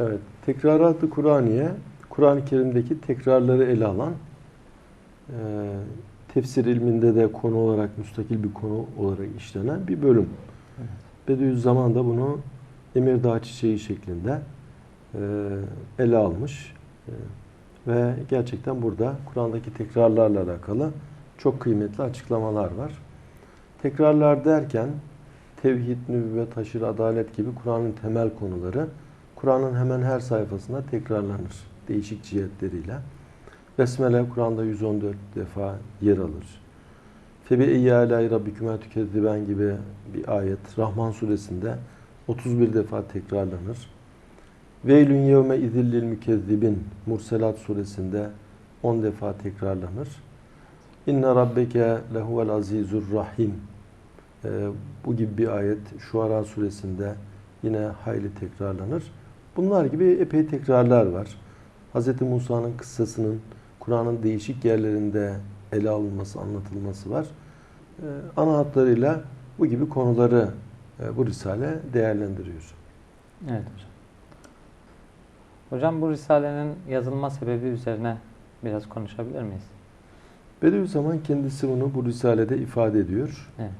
Evet, tekrarat-ı Kur'aniye, Kur'an-ı Kerim'deki tekrarları ele alan, e, tefsir ilminde de konu olarak, müstakil bir konu olarak işlenen bir bölüm. Evet. Bediüzzaman da bunu Emir Dağ Çiçeği şeklinde e, ele almış. E, ve gerçekten burada Kur'an'daki tekrarlarla alakalı çok kıymetli açıklamalar var. Tekrarlar derken tevhid, nübüvvet, haşir, adalet gibi Kur'an'ın temel konuları Kur'an'ın hemen her sayfasında tekrarlanır değişik cihetleriyle. Besmele Kur'an'da 114 defa yer alır. Febi eyyâlâi rabbikümâ tükezziben gibi bir ayet Rahman suresinde 31 defa tekrarlanır. Veylün yevme izillil mükezzibin Murselat suresinde 10 defa tekrarlanır. İnne rabbeke lehuvel azizur rahim ee, bu gibi bir ayet Şuara suresinde yine hayli tekrarlanır. Bunlar gibi epey tekrarlar var. Hz. Musa'nın kıssasının Kur'an'ın değişik yerlerinde ele alınması, anlatılması var. Ee, ana hatlarıyla bu gibi konuları e, bu Risale değerlendiriyor. Evet hocam. Hocam bu Risale'nin yazılma sebebi üzerine biraz konuşabilir miyiz? Bediüzzaman kendisi bunu bu Risale'de ifade ediyor. Evet.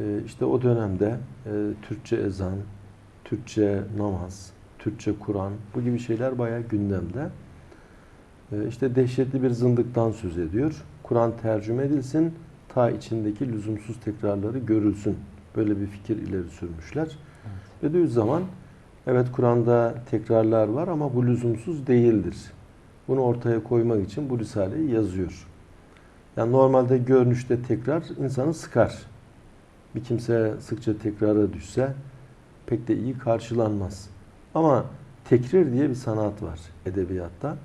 Ee, işte o dönemde e, Türkçe ezan, Türkçe namaz, Türkçe Kur'an bu gibi şeyler bayağı gündemde. Ee, işte dehşetli bir zındıktan söz ediyor. Kur'an tercüme edilsin, ta içindeki lüzumsuz tekrarları görülsün. Böyle bir fikir ileri sürmüşler. evet. Bediüzzaman, evet Kur'an'da tekrarlar var ama bu lüzumsuz değildir. Bunu ortaya koymak için bu Risale'yi yazıyor. Yani normalde görünüşte tekrar insanı sıkar. Bir kimse sıkça tekrara düşse pek de iyi karşılanmaz. Ama tekrir diye bir sanat var edebiyatta.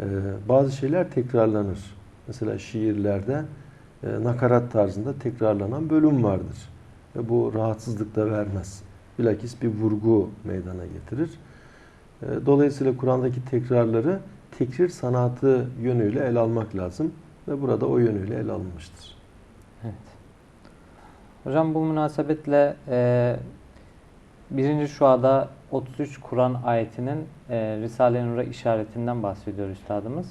Ee, bazı şeyler tekrarlanır. Mesela şiirlerde e, nakarat tarzında tekrarlanan bölüm vardır. Ve bu rahatsızlık da vermez. Bilakis bir vurgu meydana getirir. E, dolayısıyla Kur'an'daki tekrarları tekrir sanatı yönüyle ele almak lazım. Ve burada o yönüyle ele alınmıştır. Evet. Hocam bu münasebetle e, birinci şuada 33 Kur'an ayetinin e, Risale-i Nur'a işaretinden bahsediyor üstadımız.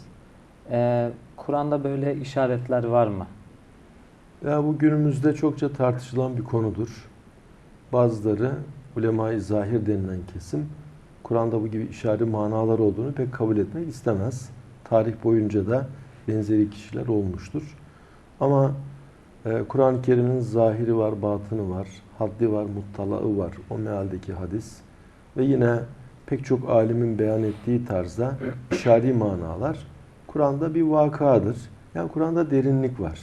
E, Kur'an'da böyle işaretler var mı? Ya bu günümüzde çokça tartışılan bir konudur. Bazıları ulema-i zahir denilen kesim Kur'an'da bu gibi işari manalar olduğunu pek kabul etmek istemez. Tarih boyunca da benzeri kişiler olmuştur. Ama e, Kur'an-ı Kerim'in zahiri var, batını var, haddi var, muttalağı var. O mealdeki hadis. Ve yine pek çok alimin beyan ettiği tarzda işari manalar Kur'an'da bir vakadır. Yani Kur'an'da derinlik var.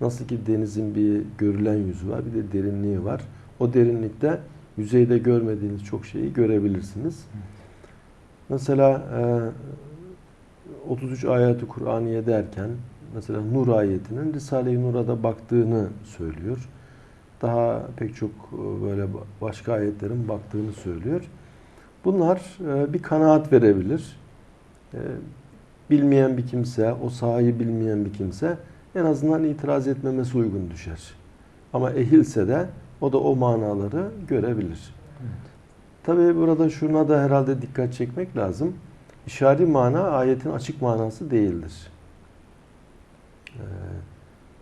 Nasıl ki denizin bir görülen yüzü var, bir de derinliği var. O derinlikte yüzeyde görmediğiniz çok şeyi görebilirsiniz. Mesela e, 33 ayeti Kur'aniye derken mesela Nur ayetinin Risale-i Nur'a da baktığını söylüyor. Daha pek çok e, böyle başka ayetlerin baktığını söylüyor. Bunlar e, bir kanaat verebilir. E, bilmeyen bir kimse, o sahayı bilmeyen bir kimse en azından itiraz etmemesi uygun düşer. Ama ehilse de o da o manaları görebilir. Evet. Tabii burada şuna da herhalde dikkat çekmek lazım. İşari mana ayetin açık manası değildir.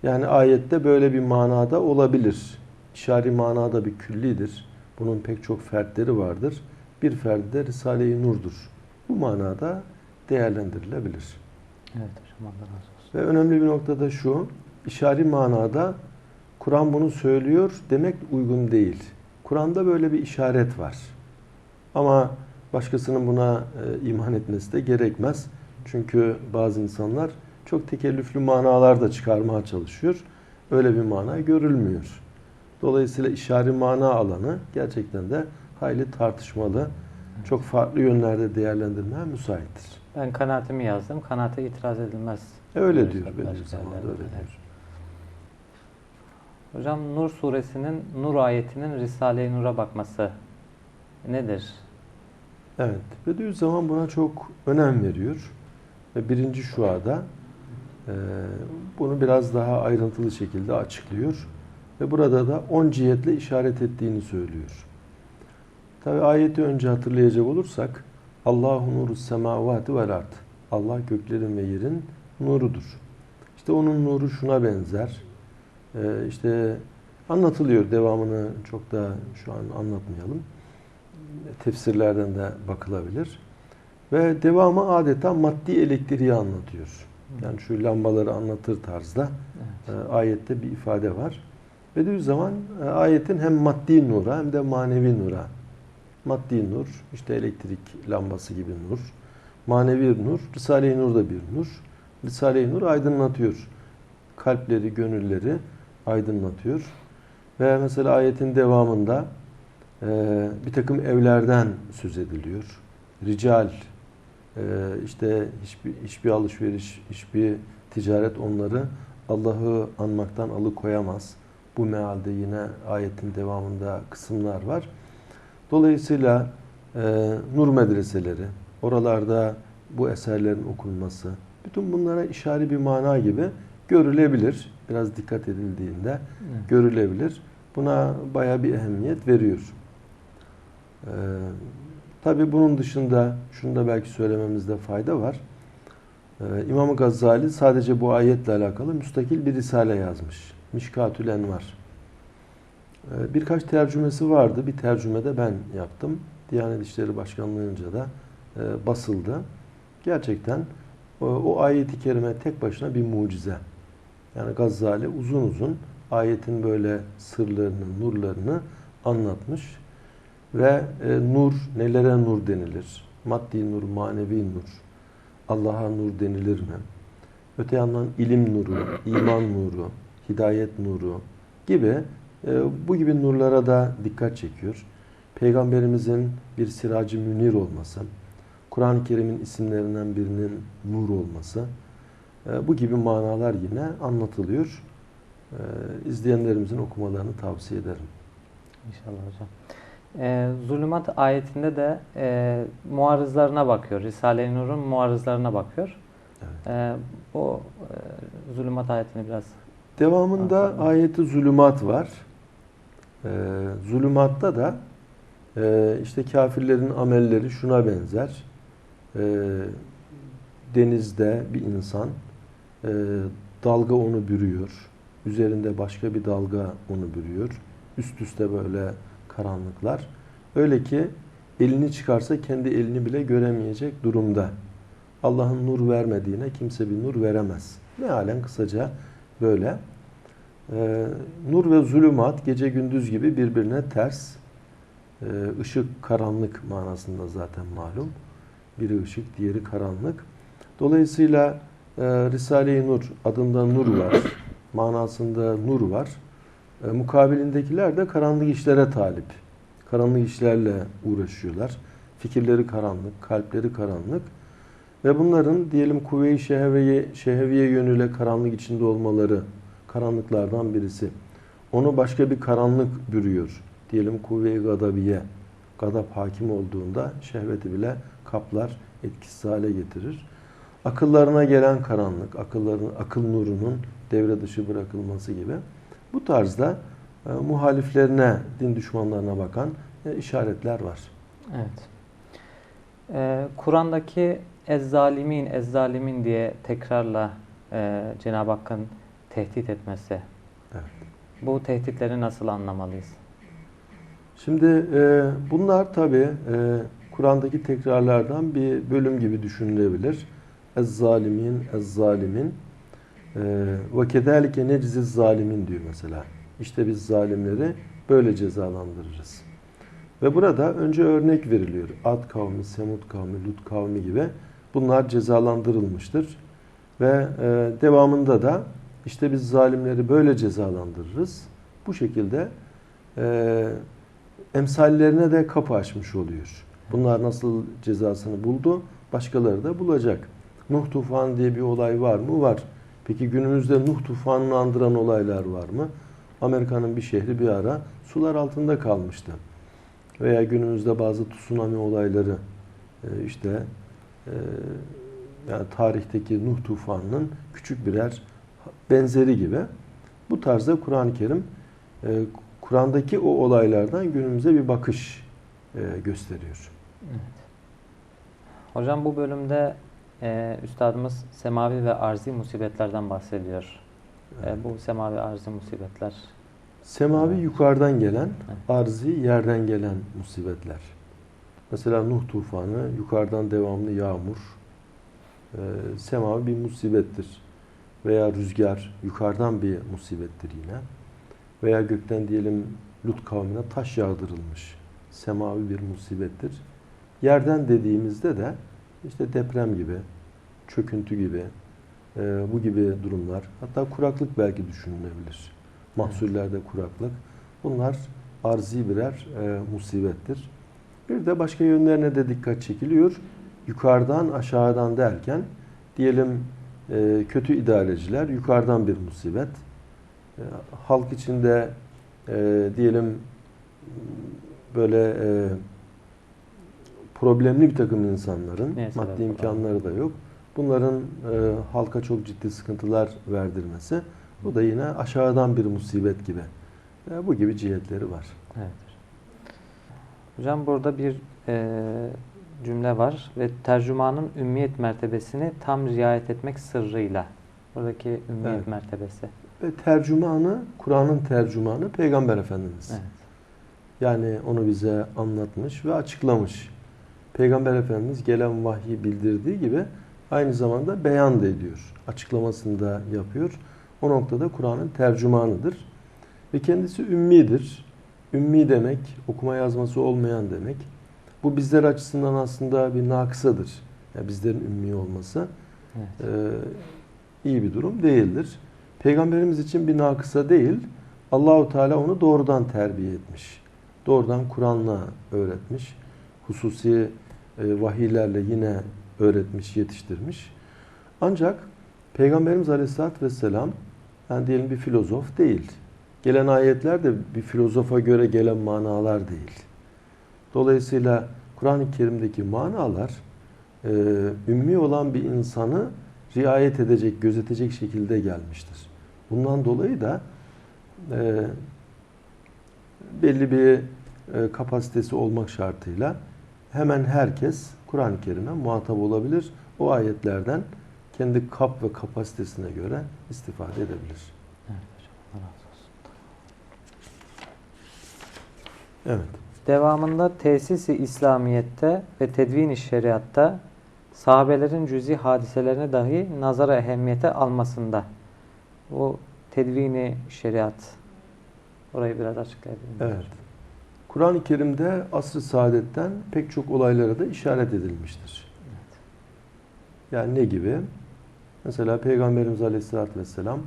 Yani ayette böyle bir manada olabilir. İşari manada bir küllidir. Bunun pek çok fertleri vardır. Bir ferdi de Risale-i Nur'dur. Bu manada değerlendirilebilir. Evet hocam Allah razı olsun. Ve önemli bir noktada şu, işari manada Kur'an bunu söylüyor demek uygun değil. Kur'an'da böyle bir işaret var. Ama başkasının buna e, iman etmesi de gerekmez. Çünkü bazı insanlar çok tekellüflü manalar da çıkarmaya çalışıyor. Öyle bir mana görülmüyor. Dolayısıyla işari mana alanı gerçekten de hayli tartışmalı. Çok farklı yönlerde değerlendirmeye müsaittir. Ben kanaatimi yazdım. Kanaate itiraz edilmez. Öyle Diyoruz diyor benim zamanda öyle diyor. Hocam Nur suresinin Nur ayetinin Risale-i Nur'a bakması nedir? Evet. Bediüzzaman buna çok önem veriyor. Ve birinci şuada e, bunu biraz daha ayrıntılı şekilde açıklıyor. Ve burada da on cihetle işaret ettiğini söylüyor. Tabi ayeti önce hatırlayacak olursak Allahu nuru semavati vel ard. Allah göklerin ve yerin nurudur. İşte onun nuru şuna benzer. Ee, işte anlatılıyor. Devamını çok da şu an anlatmayalım. Tefsirlerden de bakılabilir. Ve devamı adeta maddi elektriği anlatıyor. Yani şu lambaları anlatır tarzda Evet. e, ayette bir ifade var. Bediüzzaman e, ayetin hem maddi nura hem de manevi nura. Maddi nur, işte elektrik lambası gibi nur. Manevi nur, Risale-i Nur da bir nur. Risale-i Nur aydınlatıyor. Kalpleri, gönülleri aydınlatıyor. Ve mesela ayetin devamında e, bir takım evlerden söz ediliyor. Rical, e, işte hiçbir, hiçbir alışveriş, hiçbir ticaret onları Allah'ı anmaktan alıkoyamaz. Bu mealde yine ayetin devamında kısımlar var. Dolayısıyla e, nur medreseleri, oralarda bu eserlerin okunması, bütün bunlara işari bir mana gibi görülebilir. Biraz dikkat edildiğinde Evet. görülebilir. Buna baya bir ehemmiyet veriyor. Ee, Tabi bunun dışında şunu da belki söylememizde fayda var. Ee, İmam Gazali sadece bu ayetle alakalı müstakil bir risale yazmış. Mişkatül Envar. Ee, birkaç tercümesi vardı. Bir tercümede ben yaptım. Diyanet İşleri Başkanlığı'nca da e, basıldı. Gerçekten o, o ayeti kerime tek başına bir mucize. Yani Gazali uzun uzun ayetin böyle sırlarını, nurlarını anlatmış. Ve e, nur, nelere nur denilir? Maddi nur, manevi nur. Allah'a nur denilir mi? Öte yandan ilim nuru, iman nuru, hidayet nuru gibi e, bu gibi nurlara da dikkat çekiyor. Peygamberimizin bir siracı münir olması, Kur'an-ı Kerim'in isimlerinden birinin nur olması, e, bu gibi manalar yine anlatılıyor. E, izleyenlerimizin okumalarını tavsiye ederim. İnşallah hocam. Ee, Zulümat ayetinde de e, muarızlarına bakıyor. Risale-i Nur'un muarızlarına bakıyor. Evet. Ee, bu e, Zulümat ayetini biraz Devamında ayeti zulümat var. Ee, zulümatta da e, işte kafirlerin amelleri şuna benzer. Ee, denizde bir insan e, dalga onu bürüyor. Üzerinde başka bir dalga onu bürüyor. Üst üste böyle karanlıklar. Öyle ki elini çıkarsa kendi elini bile göremeyecek durumda. Allah'ın nur vermediğine kimse bir nur veremez. Mealen kısaca böyle. Ee, nur ve zulümat gece gündüz gibi birbirine ters. Ee, ışık karanlık manasında zaten malum. Biri ışık, diğeri karanlık. Dolayısıyla e, Risale-i Nur adında nur var. Manasında nur var. E, mukabilindekiler de karanlık işlere talip. Karanlık işlerle uğraşıyorlar. Fikirleri karanlık, kalpleri karanlık. Ve bunların diyelim kuvve-i şehveye, şehviye yönüyle karanlık içinde olmaları karanlıklardan birisi. Onu başka bir karanlık bürüyor. Diyelim kuvve-i gadabiye. Gadap hakim olduğunda şehveti bile kaplar, etkisiz hale getirir. Akıllarına gelen karanlık, akılların, akıl nurunun devre dışı bırakılması gibi. Bu tarzda e, muhaliflerine, din düşmanlarına bakan e, işaretler var. Evet. Ee, Kur'an'daki ezzalimin, ezzalimin diye tekrarla e, Cenab-ı Hakk'ın tehdit etmesi. Evet. Bu tehditleri nasıl anlamalıyız? Şimdi e, bunlar tabi e, Kur'an'daki tekrarlardan bir bölüm gibi düşünülebilir. Ez-zalimin, ez-zalimin e, ve kedalike neciziz zalimin diyor mesela. İşte biz zalimleri böyle cezalandırırız. Ve burada önce örnek veriliyor. Ad kavmi, Semud kavmi, Lut kavmi gibi bunlar cezalandırılmıştır. Ve e, devamında da işte biz zalimleri böyle cezalandırırız. Bu şekilde e, emsallerine de kapı açmış oluyor. Bunlar nasıl cezasını buldu? Başkaları da bulacak. Nuh tufanı diye bir olay var mı? Var. Peki günümüzde Nuh tufanını andıran olaylar var mı? Amerika'nın bir şehri bir ara sular altında kalmıştı. Veya günümüzde bazı tsunami olayları e, işte e, yani tarihteki Nuh tufanının küçük birer benzeri gibi. Bu tarzda Kur'an-ı Kerim e, Kur'an'daki o olaylardan günümüze bir bakış e, gösteriyor. Evet. Hocam bu bölümde e, üstadımız semavi ve arzi musibetlerden bahsediyor. E, bu semavi arzi musibetler. Semavi Evet. yukarıdan gelen, Evet. arzi yerden gelen musibetler. Mesela Nuh tufanı yukarıdan devamlı yağmur, e, semavi bir musibettir. Veya rüzgar yukarıdan bir musibettir yine. Veya gökten diyelim Lut kavmine taş yağdırılmış. Semavi bir musibettir. Yerden dediğimizde de işte deprem gibi, çöküntü gibi, e, bu gibi durumlar. Hatta kuraklık belki düşünülebilir. Mahsullerde kuraklık. Bunlar arzi birer e, musibettir. Bir de başka yönlerine de dikkat çekiliyor. Yukarıdan aşağıdan derken diyelim e, kötü idareciler yukarıdan bir musibet. E, halk içinde e, diyelim böyle e, problemli bir takım insanların Neye sebep maddi imkanları da yok. Bunların e, halka çok ciddi sıkıntılar verdirmesi bu da yine aşağıdan bir musibet gibi. E, bu gibi cihetleri var. Evet. Hocam burada bir e, cümle var ve tercümanın ümmiyet mertebesini tam riayet etmek sırrıyla. Buradaki ümmiyet Evet. mertebesi. Ve tercümanı, Kur'an'ın tercümanı Peygamber Efendimiz. Evet. Yani onu bize anlatmış ve açıklamış. Peygamber Efendimiz gelen vahyi bildirdiği gibi aynı zamanda beyan da ediyor. Açıklamasını da yapıyor. O noktada Kur'an'ın tercümanıdır. Ve kendisi ümmidir. Ümmi demek, okuma yazması olmayan demek. Bu bizler açısından aslında bir naksadır. Yani bizlerin ümmi olması Evet. e, iyi bir durum değildir. Peygamberimiz için bir nakısa değil, Allahu Teala onu doğrudan terbiye etmiş. Doğrudan Kur'an'la öğretmiş. Hususi e, vahiylerle yine öğretmiş, yetiştirmiş. Ancak Peygamberimiz Aleyhisselatü Vesselam yani diyelim bir filozof değil. Gelen ayetler de bir filozofa göre gelen manalar değil. Dolayısıyla Kur'an-ı Kerim'deki manalar e, ümmi olan bir insanı riayet edecek, gözetecek şekilde gelmiştir. Bundan dolayı da e, belli bir e, kapasitesi olmak şartıyla hemen herkes Kur'an-ı Kerim'e muhatap olabilir. O ayetlerden kendi kap ve kapasitesine göre istifade edebilir. Evet hocam. Allah razı olsun. Evet. Devamında tesisi İslamiyet'te ve tedvini şeriatta sahabelerin cüzi hadiselerini dahi nazara ehemmiyete almasında. Bu tedvini şeriat. Orayı biraz açıklayabilir? Evet. Kur'an-ı Kerim'de asr-ı saadetten pek çok olaylara da işaret edilmiştir. Yani ne gibi? Mesela Peygamberimiz Aleyhisselatü Vesselam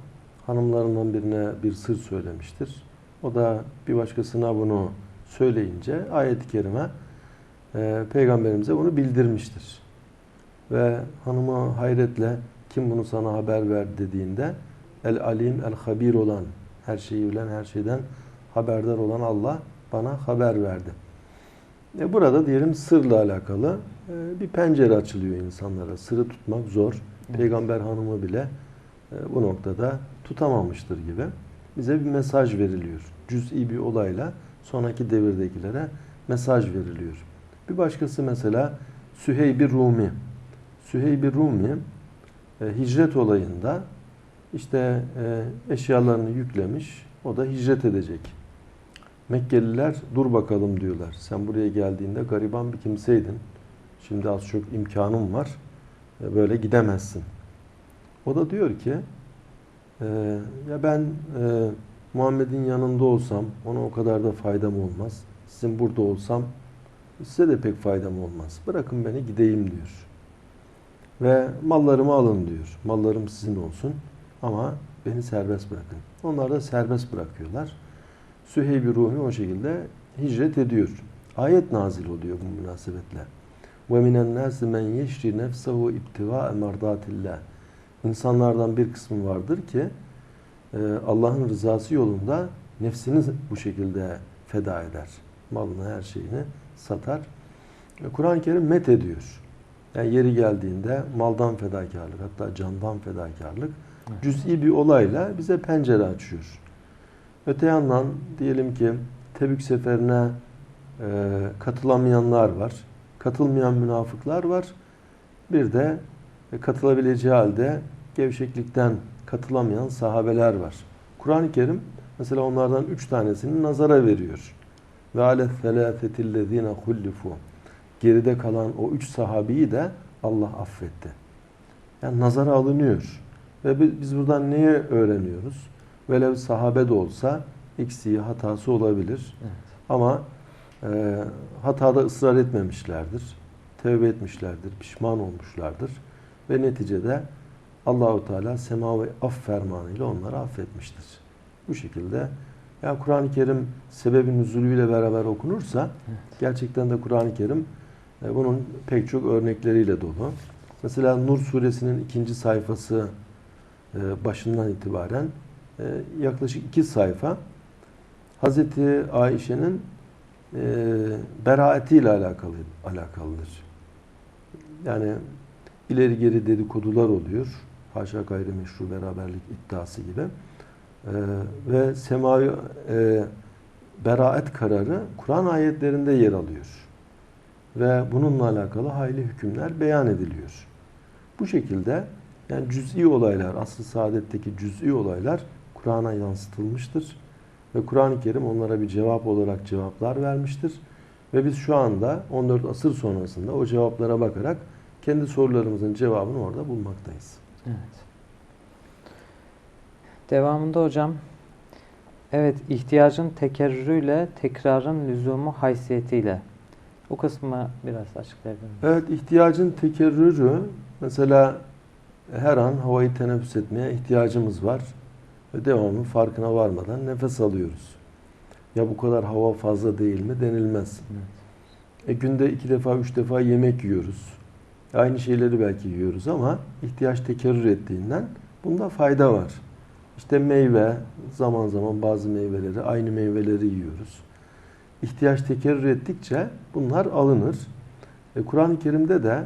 hanımlarından birine bir sır söylemiştir. O da bir başkasına bunu söyleyince ayet-i kerime e, Peygamberimize bunu bildirmiştir. Ve hanımı hayretle kim bunu sana haber ver dediğinde el alim el habir olan her şeyi bilen her şeyden haberdar olan Allah bana haber verdi. E burada diyelim sırla alakalı e, bir pencere açılıyor insanlara. Sırrı tutmak zor. Peygamber hanımı bile e, bu noktada tutamamıştır gibi. Bize bir mesaj veriliyor. Cüz'i bir olayla sonraki devirdekilere mesaj veriliyor. Bir başkası mesela Süheyb-i Rumi. Süheyb-i Rumi e, hicret olayında işte e, eşyalarını yüklemiş. O da hicret edecek. Mekkeliler dur bakalım diyorlar. Sen buraya geldiğinde gariban bir kimseydin. Şimdi az çok imkanın var. E, Böyle gidemezsin. O da diyor ki e, ya ben e, Muhammed'in yanında olsam ona o kadar da faydam olmaz. Sizin burada olsam size de pek faydam olmaz. Bırakın beni gideyim diyor. Ve mallarımı alın diyor. Mallarım sizin olsun ama beni serbest bırakın. Onlar da serbest bırakıyorlar. Süheyb-i Rumi o şekilde hicret ediyor. Ayet nazil oluyor bu münasebetle. Minen nasi men yeşri nefsehu ibtiva merdatillah. İnsanlardan bir kısmı vardır ki Allah'ın rızası yolunda nefsini bu şekilde feda eder. Malını, her şeyini satar. Kur'an-ı Kerim met ediyor. Yani yeri geldiğinde maldan fedakarlık, hatta candan fedakarlık Evet. cüz'i bir olayla bize pencere açıyor. Öte yandan diyelim ki Tebük seferine e, katılamayanlar var. Katılmayan münafıklar var. Bir de e, katılabileceği halde gevşeklikten katılamayan sahabeler var. Kur'an-ı Kerim mesela onlardan üç tanesini nazara veriyor. Ve alet felâfetillezîne hullifu. Geride kalan o üç sahabeyi de Allah affetti. Yani nazara alınıyor. Ve bi- biz buradan neyi öğreniyoruz? Velev sahabe de olsa eksiği, hatası olabilir. Evet. Ama e, hatada ısrar etmemişlerdir. Tevbe etmişlerdir, pişman olmuşlardır. Ve neticede Allahu Teala sema ve af fermanıyla onları affetmiştir. Bu şekilde ya Kur'an-ı Kerim sebebin nüzulüyle beraber okunursa gerçekten de Kur'an-ı Kerim e, bunun pek çok örnekleriyle dolu. Mesela Nur suresinin ikinci sayfası e, başından itibaren e, yaklaşık iki sayfa Hazreti Ayşe'nin e, beraatiyle alakalı alakalıdır. Yani ileri geri dedikodular oluyor. Haşa gayrimeşru beraberlik iddiası gibi. E, ve semavi e, beraat kararı Kur'an ayetlerinde yer alıyor. Ve bununla alakalı hayli hükümler beyan ediliyor. Bu şekilde yani cüz'i olaylar, asıl saadetteki cüz'i olaylar Kur'an'a yansıtılmıştır. Ve Kur'an-ı Kerim onlara bir cevap olarak cevaplar vermiştir. Ve biz şu anda 14 asır sonrasında o cevaplara bakarak kendi sorularımızın cevabını orada bulmaktayız. Evet. Devamında hocam, evet ihtiyacın tekerrürüyle tekrarın lüzumu haysiyetiyle. Bu kısmı biraz açıklayabilir misiniz? Evet ihtiyacın tekerrürü mesela her an havayı teneffüs etmeye ihtiyacımız var. Ve devamlı farkına varmadan nefes alıyoruz. Ya bu kadar hava fazla değil mi denilmez. Evet. E günde iki defa, üç defa yemek yiyoruz. Aynı şeyleri belki yiyoruz ama ihtiyaç tekerrür ettiğinden bunda fayda var. İşte meyve, zaman zaman bazı meyveleri, aynı meyveleri yiyoruz. İhtiyaç tekerrür ettikçe bunlar alınır. E, Kur'an-ı Kerim'de de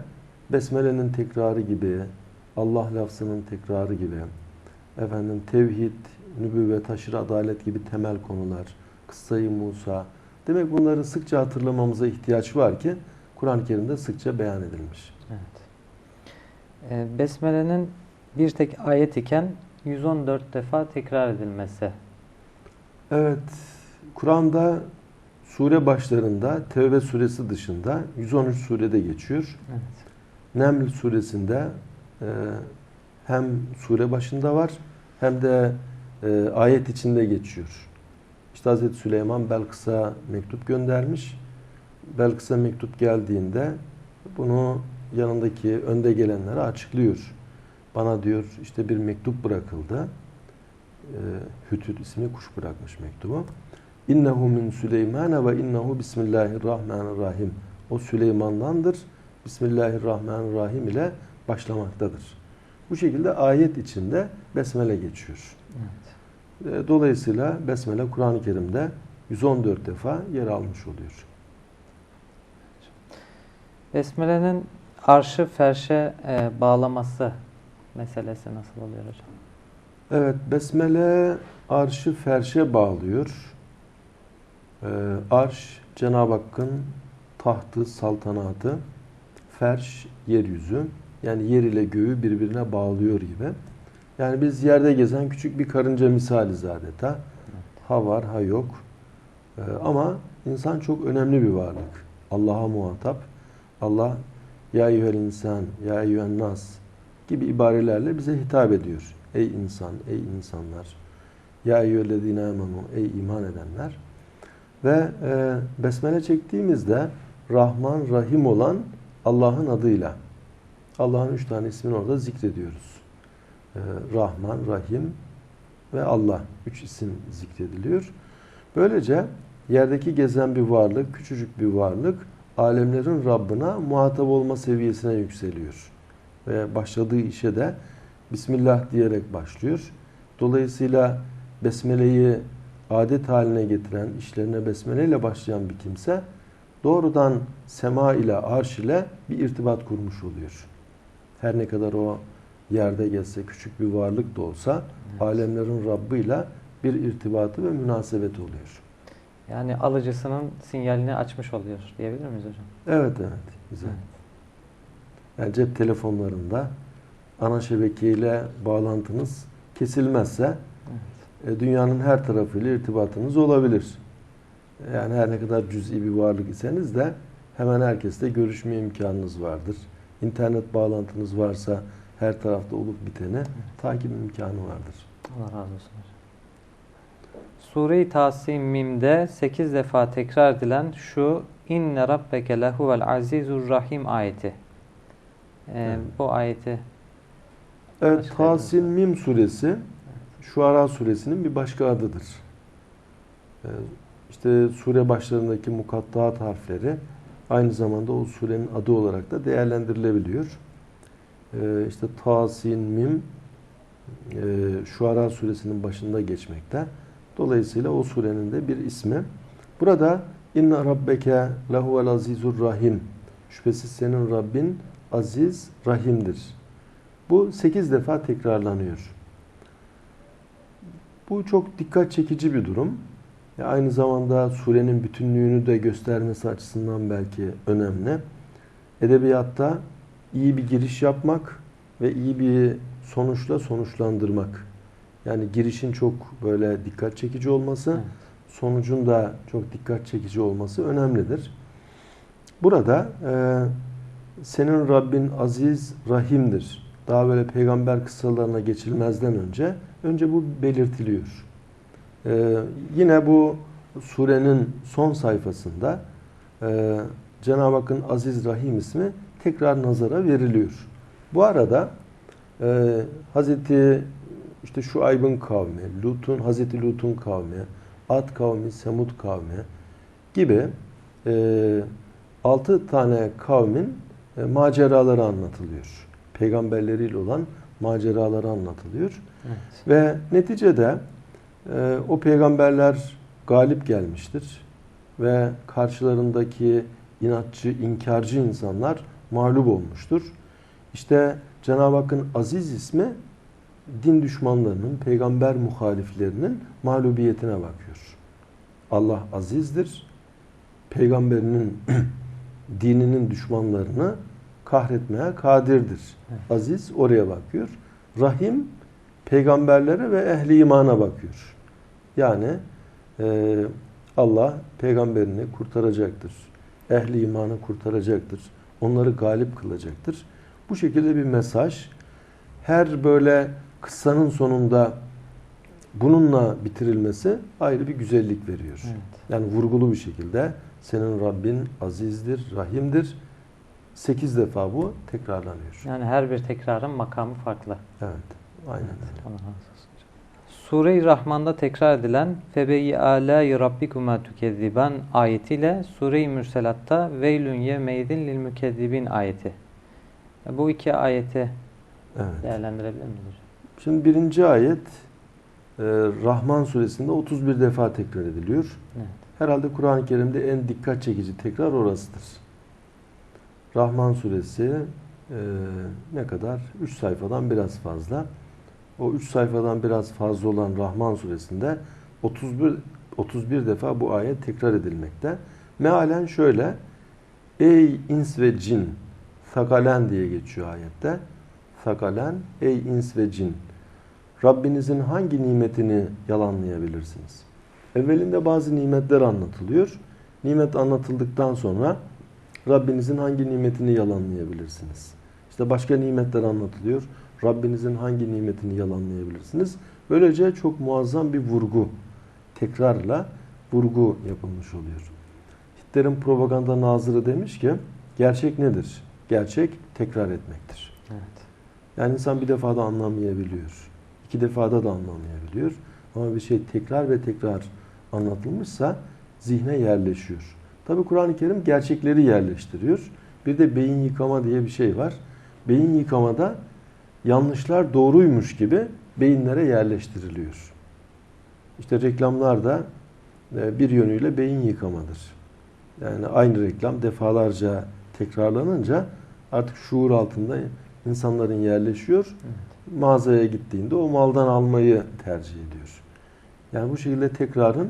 Besmele'nin tekrarı gibi, Allah lafzının tekrarı gibi, efendim tevhid, nübüvvet, aşırı adalet gibi temel konular, kıssayı Musa, Demek bunları sıkça hatırlamamıza ihtiyaç var ki Kur'an-ı Kerim'de sıkça beyan edilmiş. Evet. Ee, Besmele'nin bir tek ayet iken 114 defa tekrar edilmesi. Evet, Kur'an'da sure başlarında Tevbe suresi dışında 113 surede geçiyor. Evet. Neml suresinde e, hem sure başında var hem de e, ayet içinde geçiyor. İşte Hazreti Süleyman Belkıs'a mektup göndermiş. Belkıs'a mektup geldiğinde bunu yanındaki önde gelenlere açıklıyor. Bana diyor işte bir mektup bırakıldı. E, Hütüt isimli kuş bırakmış mektubu. İnnehu min Süleyman ve innehu bismillahirrahmanirrahim. O Süleyman'dandır. Bismillahirrahmanirrahim ile başlamaktadır. Bu şekilde ayet içinde besmele geçiyor. Evet. E, Dolayısıyla besmele Kur'an-ı Kerim'de 114 defa yer almış oluyor. Besmele'nin arşı ferşe e, bağlaması meselesi nasıl oluyor hocam? Evet, besmele arşı ferşe bağlıyor. Ee, arş Cenab-ı Hakk'ın tahtı, saltanatı, ferş yeryüzü. Yani yer ile göğü birbirine bağlıyor gibi. Yani biz yerde gezen küçük bir karınca misaliz adeta. Ha var, ha yok. Ee, ama insan çok önemli bir varlık. Allah'a muhatap. Allah ya eyyühel insan, ya eyyühen nas gibi ibarelerle bize hitap ediyor. Ey insan, ey insanlar. Ya eyyühellezine amenu, ey iman edenler. Ve e, besmele çektiğimizde Rahman, Rahim olan Allah'ın adıyla. Allah'ın üç tane ismini orada zikrediyoruz. E, Rahman, Rahim ve Allah. Üç isim zikrediliyor. Böylece yerdeki gezen bir varlık, küçücük bir varlık, alemlerin Rabbına muhatap olma seviyesine yükseliyor. Ve başladığı işe de Bismillah diyerek başlıyor. Dolayısıyla Besmele'yi adet haline getiren, işlerine Besmele ile başlayan bir kimse doğrudan sema ile, arş ile bir irtibat kurmuş oluyor. Her ne kadar o yerde gelse, küçük bir varlık da olsa alemlerin Rabbıyla bir irtibatı ve münasebeti oluyor. Yani alıcısının sinyalini açmış oluyor diyebilir miyiz hocam? Evet evet. Güzel. Evet. Yani cep telefonlarında ana şebekeyle bağlantınız kesilmezse e, dünyanın her tarafıyla irtibatınız olabilir. Yani her ne kadar cüz'i bir varlık iseniz de hemen herkesle görüşme imkanınız vardır. İnternet bağlantınız varsa her tarafta olup biteni takip imkanı vardır. Allah razı olsun hocam. Sure-i Tasim Mim'de 8 defa tekrar edilen şu İnne rabbeke lehuvel azizur rahim ayeti. Ee, Evet. Bu ayeti Evet, Başka Tasin Mim suresi Şuara suresinin bir başka adıdır. Ee, İşte sure başlarındaki mukattaat harfleri aynı zamanda o surenin adı olarak da değerlendirilebiliyor. Ee, İşte Tasin Mim e, Şuara suresinin başında geçmekte. Dolayısıyla o surenin de bir ismi. Burada İnne Rabbeke lehuvel azizur rahim. Şüphesiz senin Rabbin aziz, rahimdir. Bu 8 defa tekrarlanıyor. Bu çok dikkat çekici bir durum. Ya aynı zamanda surenin bütünlüğünü de göstermesi açısından belki önemli. Edebiyatta iyi bir giriş yapmak ve iyi bir sonuçla sonuçlandırmak. Yani girişin çok böyle dikkat çekici olması, Evet. sonucun da çok dikkat çekici olması önemlidir. Burada e, senin Rabbin aziz, rahimdir. Daha böyle peygamber kıssalarına geçilmezden önce önce bu belirtiliyor. E, yine bu surenin son sayfasında e, Cenab-ı Hakk'ın aziz, rahim ismi tekrar nazara veriliyor. Bu arada e, Hazreti işte Şuayb'ın kavmi, Lut'un, Hazreti Lut'un kavmi, Ad kavmi, Semud kavmi gibi e, altı tane kavmin e, maceraları anlatılıyor. Peygamberleriyle olan maceraları anlatılıyor. Evet. Ve neticede e, o peygamberler galip gelmiştir. Ve karşılarındaki inatçı, inkarcı insanlar mağlup olmuştur. İşte Cenab-ı Hakk'ın aziz ismi din düşmanlarının, peygamber muhaliflerinin mağlubiyetine bakıyor. Allah azizdir. Peygamberinin dininin düşmanlarını kahretmeye kadirdir. Aziz oraya bakıyor. Rahim peygamberlere ve ehli imana bakıyor. Yani e, Allah peygamberini kurtaracaktır. Ehli imanı kurtaracaktır. Onları galip kılacaktır. Bu şekilde bir mesaj. Her böyle kıssanın sonunda bununla bitirilmesi ayrı bir güzellik veriyor. Evet. Yani vurgulu bir şekilde senin Rabbin azizdir, rahimdir. Sekiz defa bu tekrarlanıyor. Yani her bir tekrarın makamı farklı. Evet, aynen öyle. Olsun hocam. Sure-i Rahman'da tekrar edilen Febeyi alâi rabbikuma tükezziban ayetiyle Sure-i Mürselat'ta Veylün yevmeydin lil mükezzibin ayeti. Bu iki ayeti Evet. değerlendirebilir miyiz? Şimdi birinci ayet e, Rahman suresinde 31 defa tekrar ediliyor. Evet. Herhalde Kur'an-ı Kerim'de en dikkat çekici tekrar orasıdır. Rahman suresi e, ne kadar? 3 sayfadan biraz fazla. O 3 sayfadan biraz fazla olan Rahman suresinde 31 31 defa bu ayet tekrar edilmekte. Mealen şöyle: Ey ins ve cin, sakalen diye geçiyor ayette. Sakalen, ey ins ve cin. Rabbinizin hangi nimetini yalanlayabilirsiniz? Evvelinde bazı nimetler anlatılıyor. Nimet anlatıldıktan sonra Rabbinizin hangi nimetini yalanlayabilirsiniz? İşte başka nimetler anlatılıyor. Rabbinizin hangi nimetini yalanlayabilirsiniz? Böylece çok muazzam bir vurgu, tekrarla vurgu yapılmış oluyor. Hitler'in propaganda nazırı demiş ki, gerçek nedir? Gerçek tekrar etmektir. Evet. Yani insan bir defada anlamayabiliyor. İki defada da anlamayabiliyor. Ama bir şey tekrar ve tekrar anlatılmışsa zihne yerleşiyor. Tabi Kur'an-ı Kerim gerçekleri yerleştiriyor. Bir de beyin yıkama diye bir şey var. Beyin yıkamada yanlışlar doğruymuş gibi beyinlere yerleştiriliyor. İşte reklamlar da e, bir yönüyle beyin yıkamadır. Yani aynı reklam defalarca tekrarlanınca artık şuur altında insanların yerleşiyor. Mağazaya gittiğinde o maldan almayı tercih ediyor. Yani bu şekilde tekrarın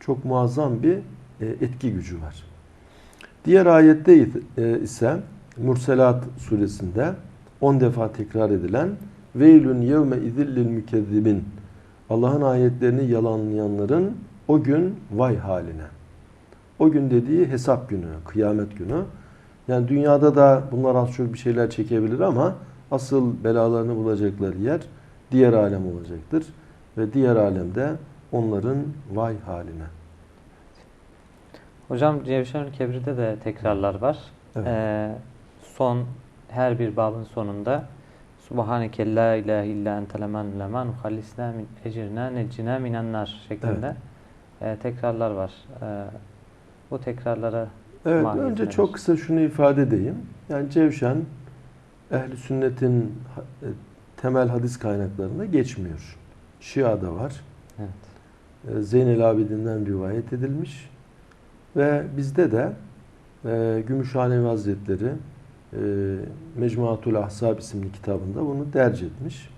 çok muazzam bir e, etki gücü var. Diğer ayette e, ise Murselat suresinde 10 defa tekrar edilen Veylün yevme izillil mükezzibin Allah'ın ayetlerini yalanlayanların o gün vay haline. O gün dediği hesap günü, kıyamet günü. Yani dünyada da bunlar az çok bir şeyler çekebilir ama asıl belalarını bulacakları yer diğer alem olacaktır. Ve diğer alemde onların vay haline. Hocam Cevşen Kebir'de de tekrarlar var. Evet. Ee, son her bir babın sonunda Subhaneke la ilahe illa ente leman leman hallisna min ecirna neccina minen nar şeklinde e, tekrarlar var. E, bu tekrarlara Evet, Mahiyeti önce çok kısa şunu ifade edeyim. Yani Cevşen ehli sünnetin e, temel hadis kaynaklarında geçmiyor. Şia'da var. evet. E, Zeynel Abidin'den rivayet edilmiş. Ve bizde de e, Gümüşhanevi Hazretleri e, Mecmuatul Ahsab isimli kitabında bunu derc etmiş.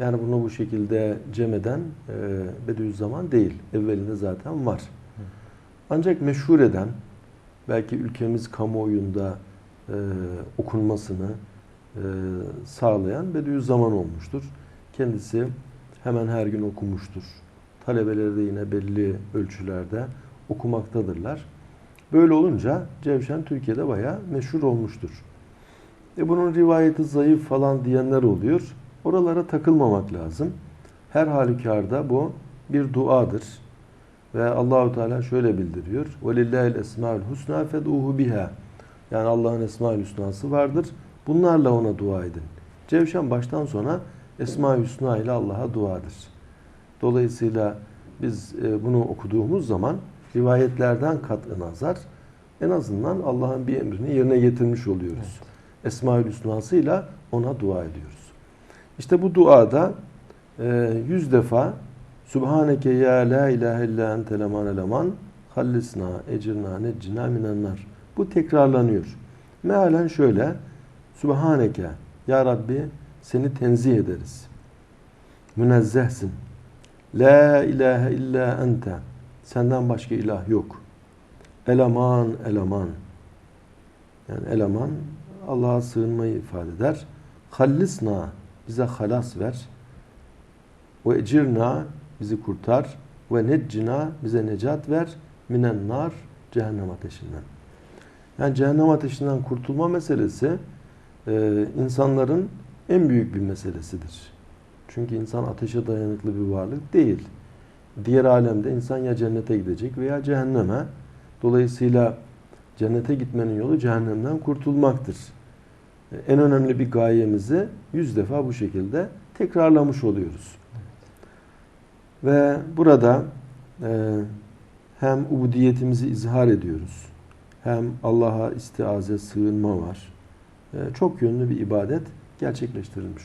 Yani bunu bu şekilde cem eden e, Bediüzzaman değil. Evvelinde zaten var. Ancak meşhur eden, belki ülkemiz kamuoyunda e, okunmasını e, sağlayan Bediüzzaman olmuştur. Kendisi hemen her gün okumuştur. Talebeleri de yine belli ölçülerde okumaktadırlar. Böyle olunca Cevşen Türkiye'de bayağı meşhur olmuştur. E bunun rivayeti zayıf falan diyenler oluyor. Oralara takılmamak lazım. Her halükarda bu bir duadır. Ve Allahu Teala şöyle bildiriyor. Velillahil esmaül husna fed'uhu biha. Yani Allah'ın esmaül husnası vardır. Bunlarla ona dua edin. Cevşen baştan sona esmaül husna ile Allah'a duadır. Dolayısıyla biz e, bunu okuduğumuz zaman rivayetlerden kat'ı nazar en azından Allah'ın bir emrini yerine getirmiş oluyoruz. Evet. Esmaül husnasıyla ona dua ediyoruz. İşte bu duada e, yüz defa Subhaneke ya la ilahe illa ente leman eleman hallisna ecirna neccina minennar. Bu tekrarlanıyor. Mealen şöyle Subhaneke ya Rabbi seni tenzih ederiz. Münezzehsin. La ilahe illa ente. Senden başka ilah yok. Eleman, eleman. Yani eleman Allah'a sığınmayı ifade eder. Hallisna bize halas ver. Ve ecirna bizi kurtar. Ve neccina bize necat ver. Minen nar cehennem ateşinden. Yani cehennem ateşinden kurtulma meselesi e, insanların en büyük bir meselesidir. Çünkü insan ateşe dayanıklı bir varlık değil. Diğer alemde insan ya cennete gidecek veya cehenneme. Dolayısıyla cennete gitmenin yolu cehennemden kurtulmaktır. En önemli bir gayemizi yüz defa bu şekilde tekrarlamış oluyoruz. Ve burada e, hem ubudiyetimizi izhar ediyoruz. Hem Allah'a istiaze, sığınma var. E, çok yönlü bir ibadet gerçekleştirilmiş